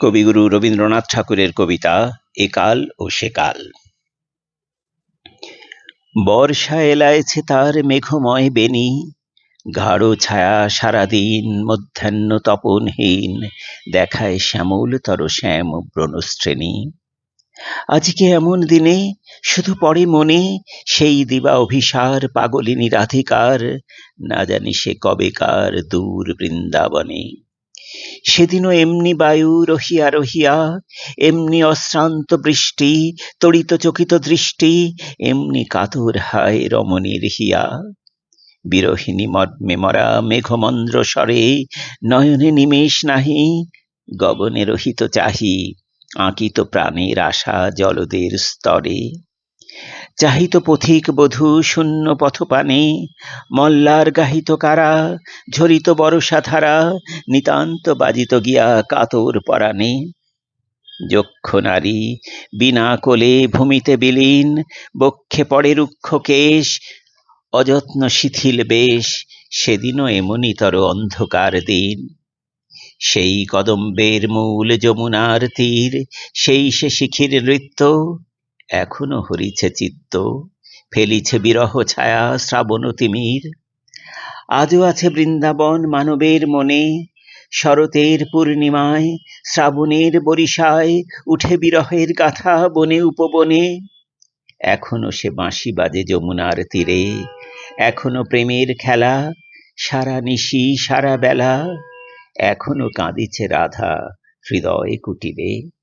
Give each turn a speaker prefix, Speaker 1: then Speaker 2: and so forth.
Speaker 1: কবিগুরু রবীন্দ্রনাথ ঠাকুরের কবিতা একাল ও সেকাল বর্ষা এলাইছে তার মেঘময় বেনি গাঢ় ছায়া সারাদিন মধ্যাহ্ন তপনহীন দেখায় শ্যামল তর শ্যাম ব্রণশ্রেণী। আজকে এমন দিনে শুধু পড়ে মনে সেই দিবা অভিসার পাগলিনী রাধিকার, না জানি সে কবেকার দূর বৃন্দাবনে সেদিনও এমনি বায়ু রহিয়া রহিয়া, এমনি অশ্রান্ত বৃষ্টি তড়িত চকিত দৃষ্টি, এমনি কাতর হায় রমণীর হিয়া বিরহিণী মর্মে মরা মেঘমন্দ্র স্বরে, নয়নে নিমেষ নাহি, গগনে রহিত চাহি, আঁকিত প্রাণের আশা জলদের স্তরে। চাহিত পথিক বধূ শূন্য পথপানে, মল্লার গাহিত কারা, ঝরিত বরষা ধারা, নিতান্ত বাজিত গিয়া কাতর পরাণে। যক্ষ নারী, বিনা কোলে ভূমিতে বিলীন, বক্ষে পড়ে রুক্ষ কেশ, অযত্ন শিথিল বেশ, সেদিনও এমনিতর অন্ধকার দিন। সেই কদম্বের মূল যমুনার তীর, সেই সে শিখির নৃত্য এখনও হরিছে চিত্ত, ফেলিছে বিরহ ছায়া শ্রাবণ তিমির। আজও আছে বৃন্দাবন মানবের মনে, শরতের পূর্ণিমায়, শ্রাবণের বরিশায়, উঠে বিরহের গাথা বনে উপবনে। এখনও সে বাঁশি বাজে যমুনার তীরে, এখনও প্রেমের খেলা, সারা নিশি, সারা বেলা, এখনও কাঁদিছে রাধা হৃদয় কুটিরে।